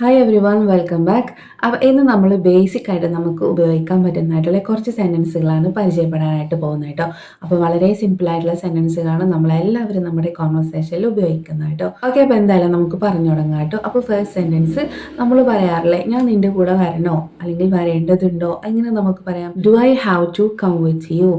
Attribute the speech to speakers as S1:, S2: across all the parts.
S1: Hi every one welcome back അപ്പോൾ ഇന്ന് നമ്മൾ ബേസിക് ആയിട്ട് നമുക്ക് ഉപയോഗിക്കാൻ പറ്റുന്നതായിട്ടുള്ള കുറച്ച് സെന്റൻസുകളാണ് പരിചയപ്പെടാനായിട്ട് പോകുന്നത് കേട്ടോ. അപ്പോൾ വളരെ സിമ്പിൾ ആയിട്ടുള്ള സെന്റൻസുകളാണ് നമ്മളെല്ലാവരും നമ്മുടെ കോൺവെർസേഷനിൽ ഉപയോഗിക്കുന്നത് കേട്ടോ. ഓക്കെ അപ്പോൾ എന്തായാലും നമുക്ക് പറഞ്ഞു തുടങ്ങാം കേട്ടോ. അപ്പോൾ ഫസ്റ്റ് സെന്റൻസ് നമ്മൾ പറയാറില്ലേ ഞാൻ നിന്റെ കൂടെ വരണോ? അല്ലെങ്കിൽ വരേണ്ടതുണ്ടോ? അങ്ങനെ നമുക്ക് പറയാം? Do I have to come with you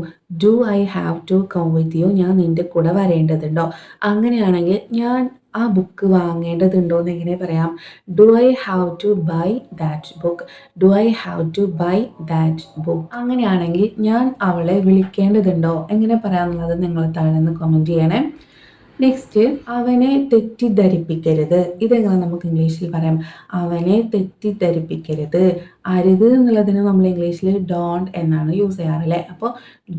S1: do I have to come with you ഞാൻ നിന്റെ കൂടെ വരേണ്ടതുണ്ടോ? അങ്ങനെയാണെങ്കിൽ ഞാൻ ആ ബുക്ക് വാങ്ങേണ്ടതുണ്ടോ എന്ന് എങ്ങനെ പറയാം? Do I have to buy that book do I have to buy that book അങ്ങനെയാണെങ്കിൽ ഞാൻ അവളെ വിളിക്കേണ്ടതുണ്ടോ? എങ്ങനെ പറയാമെന്നുള്ളത് നിങ്ങൾ താഴെ നിന്ന് കമന്റ് ചെയ്യണേ. നെക്സ്റ്റ് അവനെ തെറ്റിദ്ധരിപ്പിക്കരുത്. ഇതെങ്ങനെ നമുക്ക് ഇംഗ്ലീഷിൽ പറയാം? അവനെ തെറ്റിദ്ധരിപ്പിക്കരുത്. അരുത് എന്നുള്ളതിന് നമ്മൾ ഇംഗ്ലീഷിൽ ഡോണ്ട് എന്നാണ് യൂസ് ചെയ്യാറല്ലേ അപ്പോൾ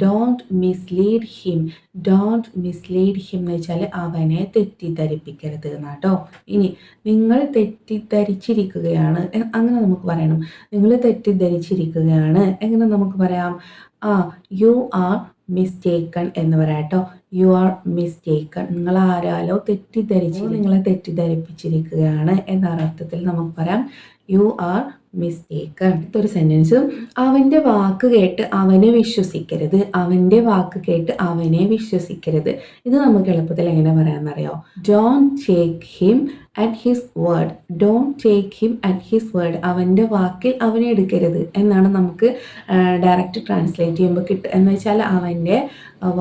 S1: don't mislead him don't mislead him എന്ന് വെച്ചാൽ അവനെ തെറ്റിദ്ധരിപ്പിക്കരുത് എന്നാട്ടോ. ഇനി നിങ്ങൾ തെറ്റിദ്ധരിച്ചിരിക്കുകയാണ്. അങ്ങനെ നമുക്ക് പറയണം. നിങ്ങൾ തെറ്റിദ്ധരിച്ചിരിക്കുകയാണ്. എങ്ങനെ നമുക്ക് പറയാം? ആ യു ആർ മിസ്റ്റേക്കൺ എന്ന് പറയാം കേട്ടോ യു ആർ മിസ്റ്റേക്കൺ നിങ്ങൾ ആരാലോ തെറ്റിദ്ധരിച്ച് നിങ്ങളെ തെറ്റിദ്ധരിപ്പിച്ചിരിക്കുകയാണ് എന്ന അർത്ഥത്തിൽ നമുക്ക് പറയാം. യു ആർ മിസ്റ്റേക്കൺ ഒരു സെന്റൻസ് അവന്റെ വാക്ക് കേട്ട് അവനെ വിശ്വസിക്കരുത്. അവന്റെ വാക്ക് കേട്ട് അവനെ വിശ്വസിക്കരുത്. ഇത് നമുക്ക് എളുപ്പത്തിൽ എങ്ങനെ പറയാമെന്നറിയോ? Don't take him at his word don't take him at his word അവന്റെ വാക്കിൽ അവനെ എടുക്കരുത്. എന്നാണ് നമുക്ക് ഡയറക്റ്റ് ട്രാൻസ്ലേറ്റ് ചെയ്യുമ്പോൾ കിട്ടുക എന്ന് വെച്ചാൽ അവന്റെ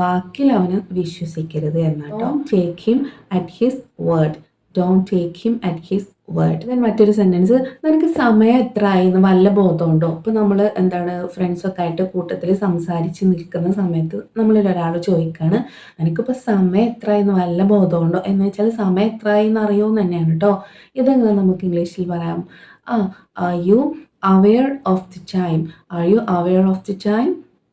S1: വാക്കിൽ അവന് വിശ്വസിക്കരുത് എന്നാണ് don't take him at his word don't take him at his word then മറ്റൊരു സെന്റൻസ് നിനക്ക് സമയം എത്ര ആയി വല്ല ബോധമുണ്ടോ? അപ്പോൾ നമ്മൾ എന്താണ് ഫ്രണ്ട്സൊക്കെ ആയിട്ട് കൂട്ടത്തിൽ സംസാരിച്ച് നിൽക്കുന്ന സമയത്ത് നമ്മളിൽ ഒരാൾ ചോദിക്കുകയാണ് നിനക്കിപ്പോൾ സമയം എത്ര എന്ന് വല്ല ബോധമുണ്ടോ? എന്ന് വെച്ചാൽ സമയം എത്ര എന്ന് അറിയുമെന്ന് തന്നെയാണ് കേട്ടോ ഇതെങ്ങനെ നമുക്ക് ഇംഗ്ലീഷിൽ പറയാം? ആ are you aware of the time are you aware of the time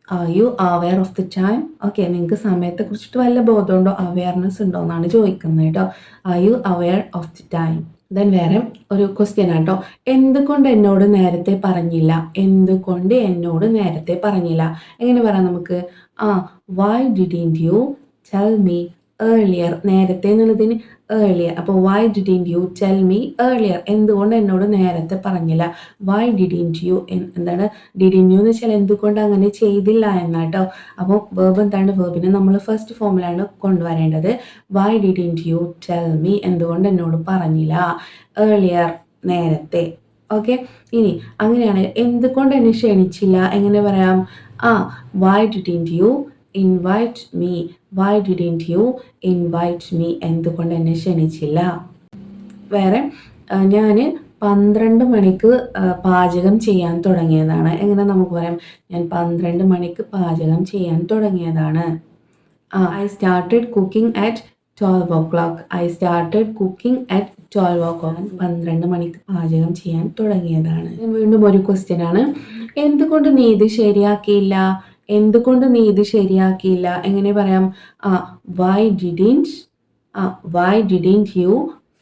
S1: are you aware of the time okay നിങ്ങൾക്ക് സമയത്തെ കുറിച്ചിട്ട് വല്ല ബോധമുണ്ടോ? അവെയർനെസ് ഉണ്ടോ? എന്നാണ് ചോദിക്കുന്നത് കേട്ടോ are you aware of the time then വേറെ ഒരു ക്വസ്റ്റ്യൻ ആട്ടോ. എന്തുകൊണ്ട് എന്നോട് നേരത്തെ പറഞ്ഞില്ല? എന്തുകൊണ്ട് എന്നോട് നേരത്തെ പറഞ്ഞില്ല? എങ്ങനെ പറയാം നമുക്ക്? ആ why didn't you tell me earlier നേരത്തെ എന്നുള്ളതിന് ഏർലിയർ അപ്പോൾ why didn't you tell me earlier എന്തുകൊണ്ട് എന്നോട് നേരത്തെ പറഞ്ഞില്ല? വൈ ഡിഡിൻ യു എന്താണ്? ഡിഡിൻ യു എന്ന് വെച്ചാൽ എന്തുകൊണ്ട് അങ്ങനെ ചെയ്തില്ല എന്നാട്ടോ. അപ്പോൾ വേർബ് എന്താണ്? വേർബിനെ നമ്മൾ ഫസ്റ്റ് ഫോമിലാണ് കൊണ്ടുവരേണ്ടത്. Why didn't you tell me എന്തുകൊണ്ട് എന്നോട് പറഞ്ഞില്ല? ഏർലിയർ നേരത്തെ. ഓക്കെ ഇനി അങ്ങനെയാണ്. എന്തുകൊണ്ട് എന്നെ ക്ഷണിച്ചില്ല? എങ്ങനെ പറയാം? ആ why didn't you invite me why didn't you invite me എന്തുകൊണ്ട് എന്നെ ക്ഷണിച്ചില്ല? വേറെ ഞാൻ പന്ത്രണ്ട് മണിക്ക് പാചകം ചെയ്യാൻ തുടങ്ങിയതാണ്. എങ്ങനെ നമുക്ക് പറയാം? ഞാൻ പന്ത്രണ്ട് മണിക്ക് പാചകം ചെയ്യാൻ തുടങ്ങിയതാണ്. I started cooking at twelve o'clock I started cooking at twelve o'clock പന്ത്രണ്ട് മണിക്ക് പാചകം ചെയ്യാൻ തുടങ്ങിയതാണ്. വീണ്ടും ഒരു ക്വസ്റ്റ്യൻ ആണ്. എന്തുകൊണ്ട് നീ ഇത് ശരിയാക്കിയില്ല? എന്തുകൊണ്ട് നീ ഇത് ശരിയാക്കിയില്ല? എങ്ങനെ പറയാം? ആ why didn't ah why didn't you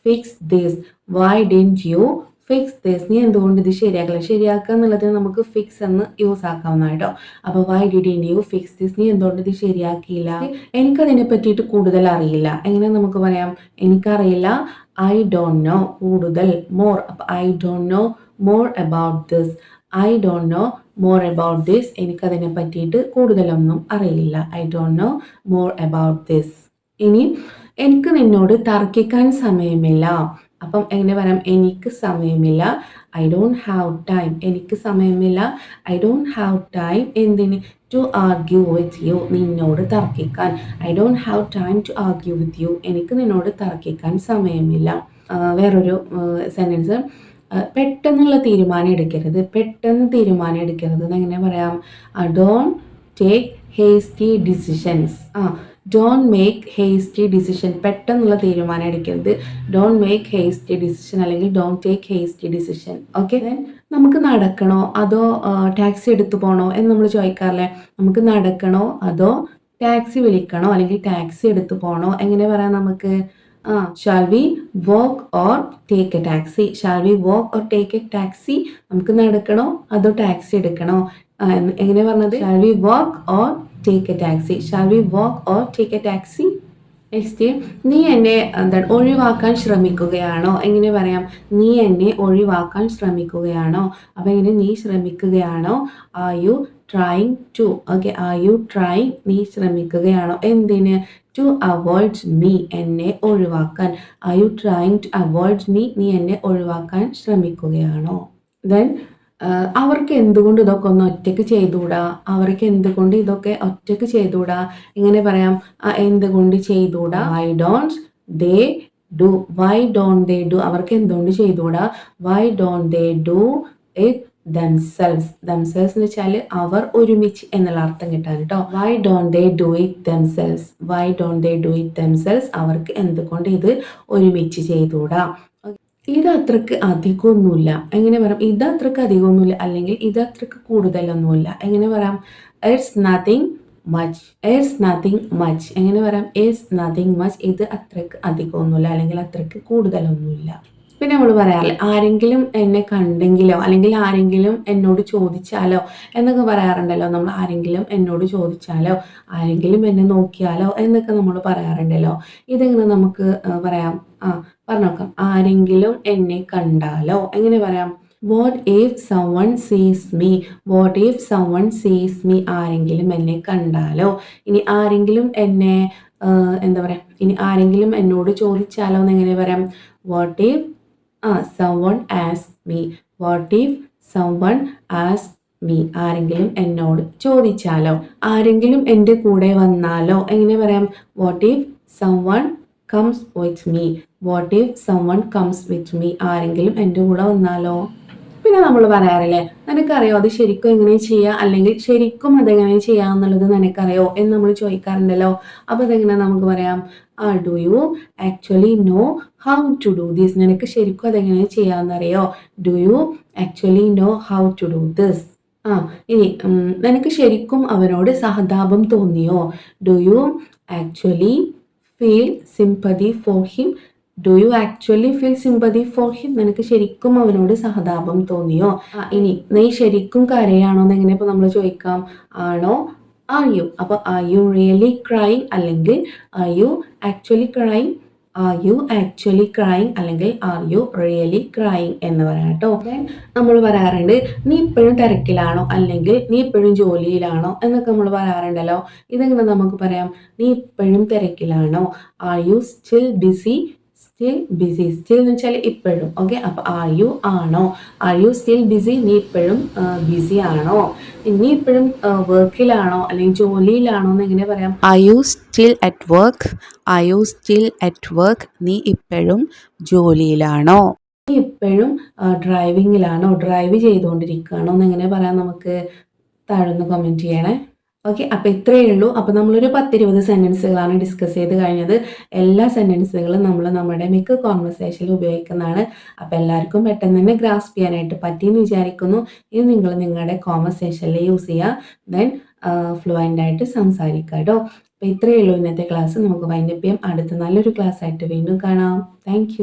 S1: fix this why didn't you fix this നീ എന്തുകൊണ്ട് ഇത് ശരിയാക്കില്ല ശരിയാക്കുക എന്നുള്ളതിന് നമുക്ക് ഫിക്സ് എന്ന് യൂസ് ആക്കാവുന്നതായിട്ടോ കേട്ടോ. അപ്പോൾ why didn't you fix this നീ എന്തുകൊണ്ട് ഇത് ശരിയാക്കിയില്ല? എനിക്കതിനെ പറ്റിയിട്ട് കൂടുതൽ അറിയില്ല. എങ്ങനെ നമുക്ക് പറയാം? എനിക്കറിയില്ല. ഐ ഡോണ്ട് നോ കൂടുതൽ മോർ അപ്പോൾ I don't know more about this I don't know more about this എനിക്കതിനെ പറ്റിയിട്ട് കൂടുതലൊന്നും അറിയില്ല. I don't know more about this ഇനി എനിക്ക് നിന്നോട് തർക്കിക്കാൻ സമയമില്ല. അപ്പം എങ്ങനെ പറയാം എനിക്ക് സമയമില്ല. ഐ ഡോണ്ട് ഹാവ് ടൈം എനിക്ക് സമയമില്ല. ഐ ഡോണ്ട് ഹാവ് ടൈം എന്തിന്? ടു ആർഗ്യൂ വിത്ത് യു നിന്നോട് തർക്കിക്കാൻ. I don't have time to argue with you എനിക്ക് നിന്നോട് തർക്കിക്കാൻ സമയമില്ല. വേറൊരു സെന്റൻസ് പെട്ടെന്നുള്ള തീരുമാനം എടുക്കരുത്. പെട്ടെന്ന് തീരുമാനം എടുക്കരുത്. എങ്ങനെ പറയാം? Don't take hasty decisions ah don't make hasty decision പെട്ടെന്നുള്ള തീരുമാനം എടുക്കരുത്. ഡോൺ മേക്ക് ഹേസ്റ്റി ഡിസിഷൻ അല്ലെങ്കിൽ don't take hasty decision okay നമുക്ക് നടക്കണോ? അതോ ടാക്സി എടുത്തു പോകണോ എന്ന് നമ്മൾ ചോദിക്കാറില്ലേ? നമുക്ക് നടക്കണോ? അതോ ടാക്സി വിളിക്കണോ? അല്ലെങ്കിൽ ടാക്സി എടുത്തു പോകണോ എങ്ങനെ പറയാം നമുക്ക്? Shall we walk or take a taxi shall we walk or take a taxi നമുക്ക് നടക്കണോ അതോ ടാക്സി എടുക്കണോ? എങ്ങനെ പറഞ്ഞത്? Shall we walk or take a taxi shall we walk or take a taxi next നീ എന്നെ എന്താണ് ഒഴിവാക്കാൻ ശ്രമിക്കുകയാണോ? എങ്ങനെ പറയാം? നീ എന്നെ ഒഴിവാക്കാൻ ശ്രമിക്കുകയാണോ? അപ്പം എങ്ങനെ നീ ശ്രമിക്കുകയാണോ? Are you trying to okay are you trying നീ ശ്രമിക്കുകയാണോ? എന്തിന്? ടു അവോയ്ഡ് മീ എന്നെ ഒഴിവാക്കാൻ. Are you trying to avoid me നീ എന്നെ ഒഴിവാക്കാൻ ശ്രമിക്കുകയാണോ? ദെൻ അവർക്ക് എന്തുകൊണ്ട് ഇതൊക്കെ ഒന്ന് ഒറ്റയ്ക്ക് ചെയ്തുകൂടാ? അവർക്ക് എന്തുകൊണ്ട് ഇതൊക്കെ ഒറ്റയ്ക്ക് ചെയ്തുകൂടാ? ഇങ്ങനെ പറയാം എന്തുകൊണ്ട് ചെയ്തുകൂടാ? I don't they do why don't they do അവർക്ക് എന്തുകൊണ്ട് ചെയ്തുകൂടാ? Why don't they do it themselves themselves എന്ന് വെച്ചാൽ അവർ ഒരുമിച്ച് എന്നുള്ള അർത്ഥം കിട്ടാൻ കേട്ടോ why don't they do it themselves why don't they do it themselves അവർക്ക് എന്തുകൊണ്ട് ഇത് ഒരുമിച്ച് ചെയ്തുകൂടാ? ഇത് അത്രയ്ക്ക് അധികമൊന്നുമില്ല എങ്ങനെ പറയാം? ഇത് അത്രയ്ക്ക് അധികമൊന്നുമില്ല അല്ലെങ്കിൽ ഇത് അത്രയ്ക്ക് കൂടുതലൊന്നുമില്ല. എങ്ങനെ പറയാം? It's nothing much it's nothing much എങ്ങനെ പറയാം? ഇറ്റ്സ് നത്തിങ് മച്ച് ഇത് അത്രയ്ക്ക് അധികമൊന്നുമില്ല. അല്ലെങ്കിൽ അത്രയ്ക്ക് കൂടുതലൊന്നുമില്ല. പിന്നെ നമ്മൾ പറയാറില്ല ആരെങ്കിലും എന്നെ കണ്ടെങ്കിലോ അല്ലെങ്കിൽ ആരെങ്കിലും എന്നോട് ചോദിച്ചാലോ എന്നൊക്കെ പറയാറുണ്ടല്ലോ. നമ്മൾ ആരെങ്കിലും എന്നോട് ചോദിച്ചാലോ ആരെങ്കിലും എന്നെ നോക്കിയാലോ എന്നൊക്കെ നമ്മൾ പറയാറുണ്ടല്ലോ. ഇതെങ്ങനെ നമുക്ക് പറയാം? ആ പറഞ്ഞോക്കാം ആരെങ്കിലും എന്നെ കണ്ടാലോ എങ്ങനെ പറയാം? What if someone sees me what if someone sees me ആരെങ്കിലും എന്നെ കണ്ടാലോ? ഇനി ആരെങ്കിലും എന്നെ എന്താ പറയുക ഇനി ആരെങ്കിലും എന്നോട് ചോദിച്ചാലോ എന്ന് എങ്ങനെ പറയാം? വാട്ട് ഇഫ് ആ one as me what if one as me ആരെങ്കിലും എന്നോട് ചോദിച്ചാലോ? ആരെങ്കിലും എന്റെ കൂടെ വന്നാലോ? എങ്ങനെ പറയാം? What if one comes with me what if one comes with me ആരെങ്കിലും എന്റെ കൂടെ വന്നാലോ? പിന്നെ നമ്മൾ പറയാറില്ലേ നിനക്കറിയോ അത് ശരിക്കും എങ്ങനെ ചെയ്യുക അല്ലെങ്കിൽ ശരിക്കും അതെങ്ങനെ ചെയ്യാം എന്നുള്ളത് നിനക്കറിയോ? എന്ന് നമ്മൾ ചോദിക്കാറുണ്ടല്ലോ. അപ്പോൾ അതെങ്ങനെ നമുക്ക് പറയാം? Do you actually know how to do this നിനക്ക് ശരിക്കും അതെങ്ങനെ ചെയ്യാമെന്നറിയോ do you actually know how to do this ah ഇനി നിനക്ക് ശരിക്കും അവനോട് സഹതാപം തോന്നിയോ? Do you actually feel sympathy for him do you actually feel sympathy for him നിനക്ക് ശരിക്കും അവനോട് സഹതാപം തോന്നിയോ? ഇനി നീ ശരിക്കും കരയാണോ എന്ന് എങ്ങനെ ഇപ്പൊ നമ്മൾ ചോദിക്കാം. ആണോ? ആർ യു അപ്പോൾ ആർ യു റിയലി ക്രൈം അല്ലെങ്കിൽ are you actually crime are you actually crying അല്ലെങ്കിൽ ആർ യു റിയലി ക്രൈങ് എന്ന് പറയാം കേട്ടോ. നമ്മൾ പറയാറുണ്ട് നീ ഇപ്പോഴും തിരക്കിലാണോ? അല്ലെങ്കിൽ നീ ഇപ്പോഴും ജോലിയിലാണോ? എന്നൊക്കെ നമ്മൾ പറയാറുണ്ടല്ലോ. ഇതെങ്ങനെ നമുക്ക് പറയാം? നീ ഇപ്പോഴും തിരക്കിലാണോ? Are you still busy still busy still എന്ന് വെച്ചാൽ ഇപ്പോഴും. ഓക്കെ അപ്പോൾ ആർ യു ആണോ? ആർ യു സ്റ്റിൽ ബിസി നീ ഇപ്പോഴും ബിസി ആണോ? നീ ഇപ്പോഴും വർക്കിലാണോ അല്ലെങ്കിൽ ജോലിയിലാണോ എന്ന് എങ്ങനെ പറയാം?
S2: Are you still at work are you still at work നീ ഇപ്പോഴും ജോലിയിലാണോ?
S1: നീ ഇപ്പോഴും ഡ്രൈവിങ്ങിലാണോ ഡ്രൈവ് ചെയ്തുകൊണ്ടിരിക്കുകയാണോ എന്ന് എങ്ങനെ പറയാം നമുക്ക്? താഴെ ഒന്ന് കമന്റ് ചെയ്യണേ. ഓക്കെ അപ്പോൾ ഇത്രയേ ഉള്ളൂ. അപ്പോൾ നമ്മളൊരു പത്തിരുപത് സെന്റൻസുകളാണ് ഡിസ്കസ് ചെയ്ത് കഴിഞ്ഞത്. എല്ലാ സെന്റൻസുകളും നമ്മൾ നമ്മുടെ മിക്ക കോൺവെർസേഷനിൽ ഉപയോഗിക്കുന്നതാണ്. അപ്പോൾ എല്ലാവർക്കും പെട്ടെന്ന് തന്നെ ഗ്രാസ്പ് ചെയ്യാനായിട്ട് പറ്റിയെന്ന് വിചാരിക്കുന്നു. ഇത് നിങ്ങൾ നിങ്ങളുടെ കോൺവെർസേഷനിൽ യൂസ് ചെയ്യുക. ദെൻ ഫ്ലുവന്റ് ആയിട്ട് സംസാരിക്കുക കേട്ടോ. അപ്പോൾ ഇത്രയേ ഉള്ളൂ ഇന്നത്തെ ക്ലാസ് നമുക്ക് വൈൻഡപ്പ് ചെയ്യാം. അടുത്ത നല്ലൊരു ക്ലാസ് ആയിട്ട് വീണ്ടും കാണാം. താങ്ക്